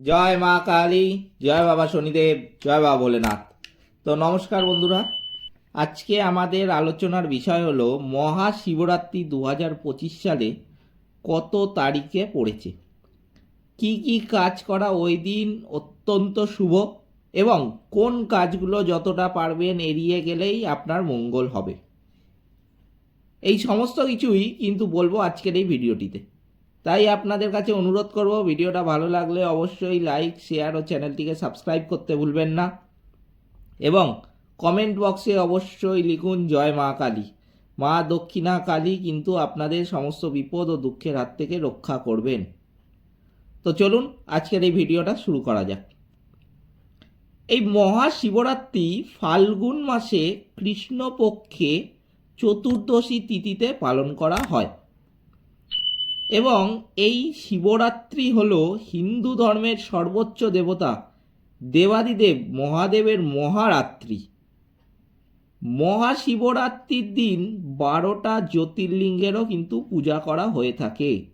জয় মা কালী, জয় বাবা শনিদেব, জয় বাবা ভোলেনাথ। তো নমস্কার বন্ধুরা, আজকে আমাদের আলোচনার বিষয় হলো মহাশিবরাত্রি দু হাজার পঁচিশ সালে কত তারিখে পড়েছে। কি কি কাজ করা ওই দিন অত্যন্ত শুভ এবং কোন কাজগুলো যতটা পারবেন এড়িয়ে গেলেই আপনার মঙ্গল হবে। এই সমস্ত কিছুই কিন্তু বলব আজকের এই ভিডিওটিতে। তাই আপনাদের কাছে অনুরোধ করব, ভিডিওটা ভালো লাগলে অবশ্যই লাইক, শেয়ার ও চ্যানেলটিকে সাবস্ক্রাইব করতে ভুলবেন না। এবং কমেন্ট বক্সে অবশ্যই লিখুন, জয় মা কালী। মা দক্ষিণা কালী কিন্তু আপনাদের সমস্ত বিপদ ও দুঃখের হাত থেকে রক্ষা করবেন। তো চলুন, আজকের এই ভিডিওটা শুরু করা যাক। এই মহাশিবরাত্রি ফাল্গুন মাসে কৃষ্ণপক্ষে চতুর্দশী তিথিতে পালন করা হয়। এবং এই শিবরাত্রি হল হিন্দু ধর্মের সর্বোচ্চ দেবতা, দেবাদিদেব মহাদেবের মহারাত্রি। মহাশিবরাত্রির দিন বারোটা জ্যোতির্লিঙ্গেরও কিন্তু পূজা করা হয়ে থাকে।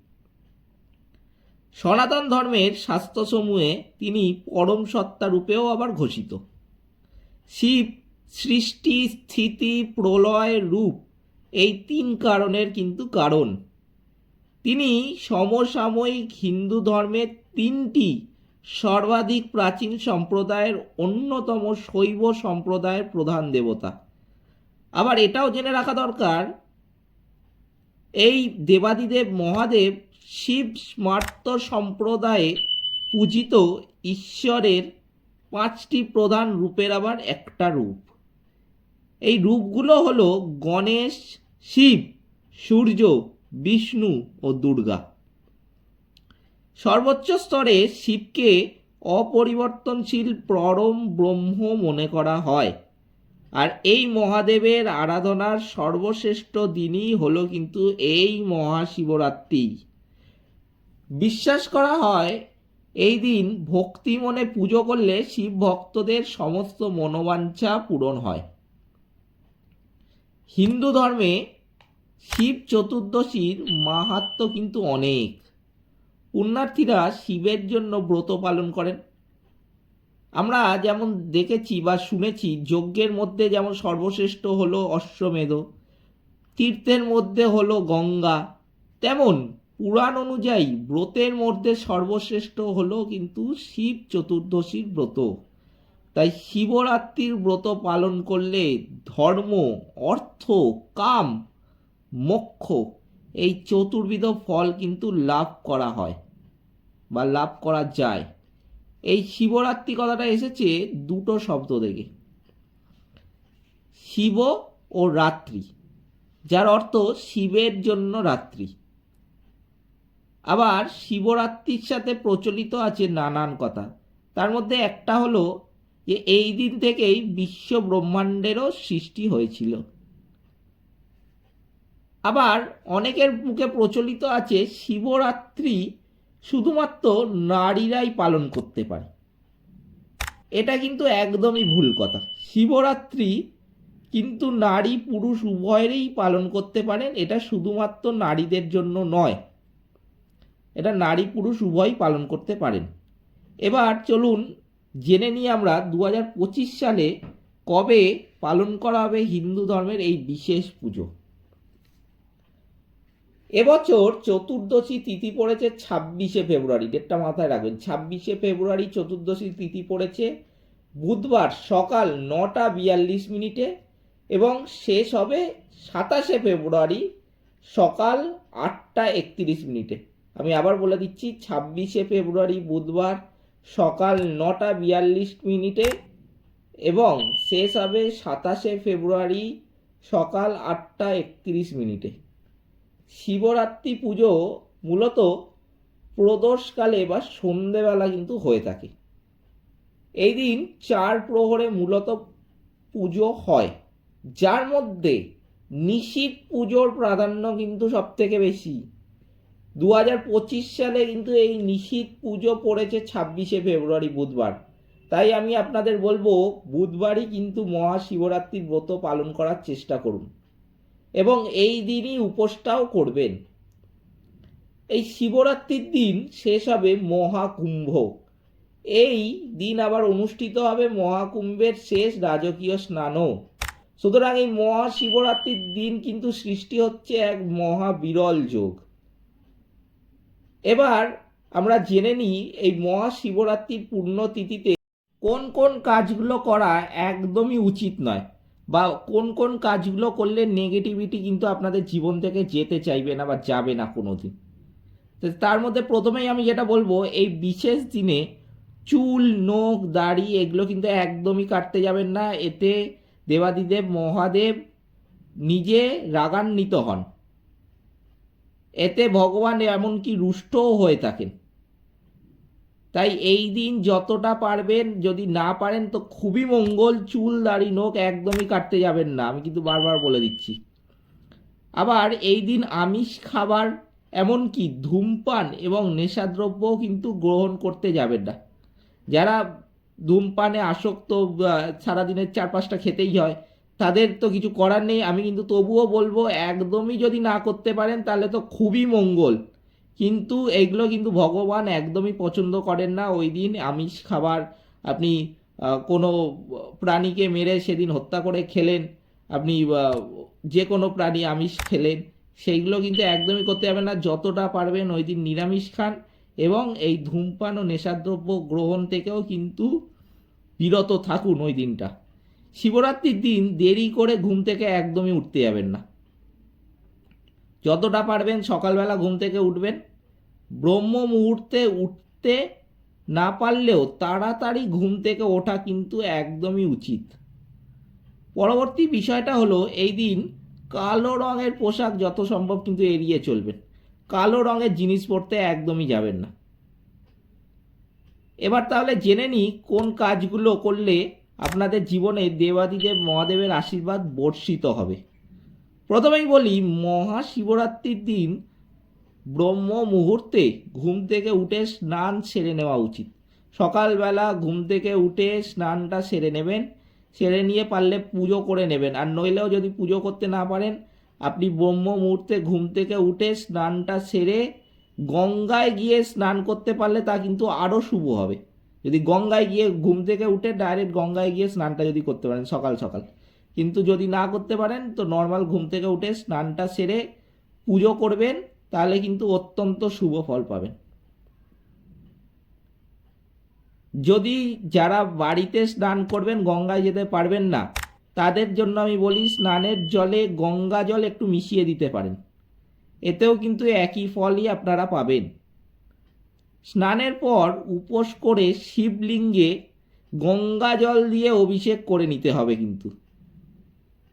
সনাতন ধর্মের শাস্ত্রসমূহে তিনি পরম সত্তা রূপেও আবার ঘোষিত। শিব, সৃষ্টি, স্থিতি, প্রলয়, রূপ, এই তিন কারণের কিন্তু কারণ। তিনি সমসাময়িক হিন্দু ধর্মের তিনটি সর্বাধিক প্রাচীন সম্প্রদায়ের অন্যতম শৈব সম্প্রদায়ের প্রধান দেবতা। আবার এটাও জেনে রাখা দরকার, এই দেবাদিদেব মহাদেব শিব স্মার্ত সম্প্রদায়ে পূজিত ঈশ্বরের পাঁচটি প্রধান রূপের আবার একটা রূপ। এই রূপগুলো হলো গণেশ, শিব, সূর্য বিষ্ণু ও দুর্গা। সর্বোচ্চ স্তরে শিবকে অপরিবর্তনশীল পরম ব্রহ্ম মনে করা হয়। আর এই মহাদেবের আরাধনার সর্বশ্রেষ্ঠ দিনই হলো কিন্তু এই মহাশিবরাত্রি। বিশ্বাস করা হয়, এই দিন ভক্তি মনে পুজো করলে শিব ভক্তদের সমস্ত মনোবাঞ্ছা পূরণ হয়। হিন্দু ধর্মে শিব চতুর্দশীর মাহাত্ম কিন্তু অনেক। পুণ্যার্থীরা শিবের জন্য ব্রত পালন করেন। আমরা যেমন দেখেছি বা শুনেছি, যজ্ঞের মধ্যে যেমন সর্বশ্রেষ্ঠ হলো অশ্বমেধ, তীর্থের মধ্যে হলো গঙ্গা, তেমন পুরাণ অনুযায়ী ব্রতের মধ্যে সর্বশ্রেষ্ঠ হলো কিন্তু শিব চতুর্দশীর ব্রত। তাই শিবরাত্রির ব্রত পালন করলে ধর্ম, অর্থ, কাম মোক্ষ। এই চতুর্বিধ ফল কিন্তু লাভ করা হয় বা লাভ করা যায়। এই শিবরাত্রি কথাটা এসেছে দুটো শব্দ থেকে। শিব ও রাত্রি, যার অর্থ শিবের জন্য রাত্রি। আবার শিবরাত্রির সাথে প্রচলিত আছে নানান কথা। তার মধ্যে একটা হলো যে, এই দিন থেকেই বিশ্ব ব্রহ্মাণ্ডেরও সৃষ্টি হয়েছিল। আবার অনেকের মুখে প্রচলিত আছে শিবরাত্রি শুধুমাত্র নারীরাই পালন করতে পারে। এটা কিন্তু একদমই ভুল কথা। শিবরাত্রি কিন্তু নারী পুরুষ উভয়েরই পালন করতে পারেন, এটা শুধুমাত্র নারীদের জন্য নয়। এটা নারী পুরুষ উভয়ই পালন করতে পারেন। এবার চলুন জেনে নিই আমরা দু হাজার পঁচিশ সালে কবে পালন করা হবে হিন্দু ধর্মের এই বিশেষ পুজো। এবছর চতুর্দশী তিথি পড়েছে ছাব্বিশে ফেব্রুয়ারি ডেটটা মাথায় রাখবেন। ছাব্বিশে ফেব্রুয়ারি চতুর্দশী তিথি পড়েছে বুধবার সকাল নটা বিয়াল্লিশ মিনিটে এবং শেষ হবে সাতাশে ফেব্রুয়ারি সকাল আটটা একত্রিশ মিনিটে। আমি আবার বলে দিচ্ছি, ছাব্বিশে ফেব্রুয়ারি বুধবার সকাল নটা বিয়াল্লিশ মিনিটে এবং শেষ হবে সাতাশে ফেব্রুয়ারি সকাল আটটা একত্রিশ মিনিটে। শিবরাত্রি পুজো মূলত প্রদোষকালে বা সন্ধেবেলা কিন্তু হয়ে থাকে। এই দিন চার প্রহরে মূলত পুজো হয়। যার মধ্যে নিশীত পুজোর প্রাধান্য কিন্তু সব থেকে বেশি। দু হাজার পঁচিশ সালে কিন্তু এই নিশীত পুজো পড়েছে ছাব্বিশে ফেব্রুয়ারি, বুধবার। তাই আমি আপনাদের বলব, বুধবারই কিন্তু মহাশিবরাত্রির ব্রত পালন করার চেষ্টা করুন। এবং এই দিনই উপোসটাও করবেন। এই শিবরাত্রির দিন শেষ হবে মহাকুম্ভ। এই দিন আবার অনুষ্ঠিত হবে মহাকুম্ভের শেষ রাজকীয় স্নানও। সুতরাং এই মহাশিবরাত্রির দিন কিন্তু সৃষ্টি হচ্ছে এক মহাবিরল যোগ। এবার আমরা জেনে নিই এই মহাশিবরাত্রির পুণ্যতিথিতে কোন কোন কাজগুলো করা একদমই উচিত নয়। বা কোন কোন কাজগুলো করলে নেগেটিভিটি কিন্তু আপনাদের জীবন থেকে যেতে চাইবে না বা যাবে না কোনো দিন তো তার মধ্যে প্রথমেই আমি যেটা বলব, এই বিশেষ দিনে চুল, নখ, দাড়ি এগুলো কিন্তু একদমই কাটতে যাবেন না। এতে দেবাদিদেব, মহাদেব নিজে রাগান্বিত হন। এতে ভগবান এমনকি রুষ্টও হয়ে থাকেন। তাই এই দিন যতটা পারবেন, যদি না পারেন তো খুবই মঙ্গল, চুল, দাড়ি, নোখ একদমই কাটতে যাবেন না। আমি কিন্তু বারবার বলে দিচ্ছি। আবার এই দিন আমিষ খাবার, এমনকি ধূমপান এবং নেশাদ্রব্যও কিন্তু গ্রহণ করতে যাবেন না। যারা ধূমপানে আসক্ত সারাদিনের চার পাঁচটা খেতেই হয়, তাদের তো কিছু করার নেই। আমি কিন্তু তবুও বলব, একদমই যদি না করতে পারেন, তাহলে তো খুবই মঙ্গল। কিন্তু এগুলো কিন্তু ভগবান একদমই পছন্দ করেন না। ওই দিন আমিষ খাবার আপনি কোনো প্রাণীকে মেরে সেদিন হত্যা করে খেলেন, আপনি যে কোনো প্রাণী আমিষ খেলেন, সেইগুলো কিন্তু একদমই করতে যাবেন না। যতটা পারবেন ওই দিন নিরামিষ খান এবং এই ধূমপান ও নেশাদ্রব্য গ্রহণ থেকেও কিন্তু বিরত থাকুন ওই দিনটা। শিবরাত্রির দিন দেরি করে ঘুম থেকে একদমই উঠতে যাবেন না। যতটা পারবেন সকালবেলা ঘুম থেকে উঠবেন। ব্রহ্ম মুহূর্তে উঠতে না পারলেও তাড়াতাড়ি ঘুম থেকে ওঠা কিন্তু একদমই উচিত। পরবর্তী বিষয়টা হলো, এই দিন কালো রঙের পোশাক যত সম্ভব কিন্তু এড়িয়ে চলবেন। কালো রঙের জিনিস পরতে একদমই যাবেন না। এবার তাহলে জেনে নিই, কোন কাজগুলো করলে আপনাদের জীবনে দেবাদিদেব মহাদেবের আশীর্বাদ বর্ষিত হবে। প্রথমেই বলি, মহাশিবরাত্রির দিন ব্রহ্ম মুহূর্তে ঘুম থেকে উঠে স্নান সেরে নেওয়া উচিত। সকালবেলা ঘুম থেকে উঠে স্নানটা সেরে নেবেন, সেরে নিয়ে পারলে পুজো করে নেবেন। আর নইলেও যদি পুজো করতে না পারেন, আপনি ব্রহ্ম মুহূর্তে ঘুম থেকে উঠে স্নানটা সেরে গঙ্গায় গিয়ে স্নান করতে পারলে তা কিন্তু আরও শুভ হবে। যদি গঙ্গায় গিয়ে ঘুম থেকে উঠে ডাইরেক্ট গঙ্গায় গিয়ে স্নানটা যদি করতে পারেন সকাল সকাল। কিন্তু যদি না করতে পারেন, তো নর্মাল ঘুম থেকে উঠে স্নানটা সেরে পুজো করবেন, তাহলে কিন্তু অত্যন্ত শুভ ফল পাবেন। যদি যারা বাড়িতে স্নান করবেন, গঙ্গায় যেতে পারবেন না, তাদের জন্য আমি বলি স্নানের জলে গঙ্গা জল একটু মিশিয়ে দিতে পারেন। এতেও কিন্তু একই ফলই আপনারা পাবেন। স্নানের পর উপোস করে শিবলিঙ্গে গঙ্গা জল দিয়ে অভিষেক করে নিতে হবে কিন্তু।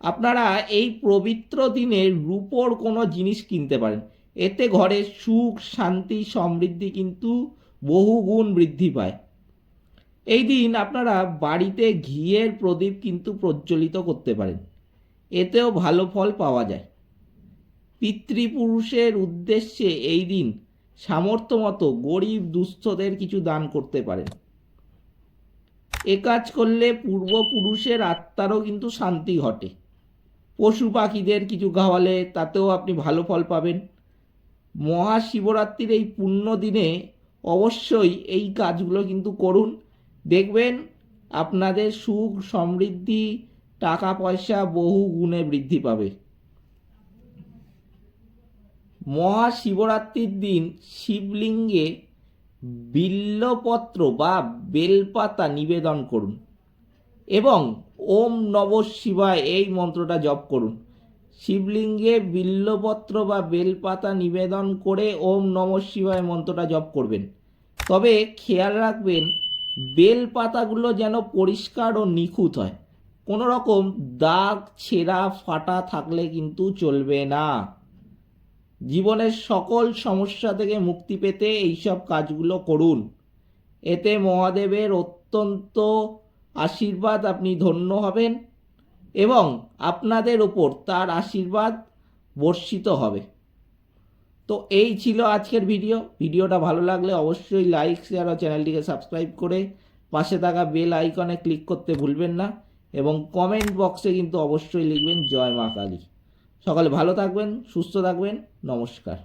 আপনারা এই পবিত্র দিনে রূপোর কোনো জিনিস কিনতে পারেন। এতে ঘরে সুখ, শান্তি, সমৃদ্ধি কিন্তু বহুগুণ বৃদ্ধি পায়। এই দিন আপনারা বাড়িতে ঘিয়ের প্রদীপ কিন্তু প্রজ্বলিত করতে পারেন। এতেও ভালো ফল পাওয়া যায়। পিতৃপুরুষের উদ্দেশ্যে এই দিন সামর্থ্য মতো গরিব দুস্থদের কিছু দান করতে পারেন। এ কাজ করলে পূর্বপুরুষের আত্মারও কিন্তু শান্তি ঘটে। পশু পাখিদের কিছু খাওয়ালে তাতেও আপনি ভালো ফল পাবেন। মহাশিবরাত্রির এই পুণ্য দিনে অবশ্যই এই কাজগুলো কিন্তু করুন। দেখবেন আপনাদের সুখ, সমৃদ্ধি টাকা পয়সা বহু গুণে বৃদ্ধি পাবে। মহাশিবরাত্রির দিন শিবলিঙ্গে বিল্লপত্র বা বেলপাতা নিবেদন করুন এবং ওম নব শিবায়, এই মন্ত্রটা জপ করুন। শিবলিঙ্গে বিল্লপত্র বা বেলপাতা নিবেদন করে ওম নম শিবায় মন্ত্রটা জপ করবেন। তবে খেয়াল রাখবেন, বেলপাতাগুলো যেন পরিষ্কার ও নিখুঁত হয়। কোনো রকম দাগ, ছেঁড়া, ফাটা থাকলে কিন্তু চলবে না। জীবনের সকল সমস্যা থেকে মুক্তি পেতে এইসব কাজগুলো করুন। এতে মহাদেবের অত্যন্ত আশীর্বাদ আপনি ধন্য হবেন এবং আপনাদের ওপর তার আশীর্বাদ বর্ষিত হবে। তো এই ছিল আজকের ভিডিও। ভিডিওটা ভালো লাগলে অবশ্যই লাইক শেয়ার ও চ্যানেলটিকে সাবস্ক্রাইব করে পাশে থাকা বেল আইকনে ক্লিক করতে ভুলবেন না এবং কমেন্ট বক্সে কিন্তু অবশ্যই লিখবেন, জয় মা কালী। সকালে ভালো থাকবেন, সুস্থ থাকবেন, নমস্কার।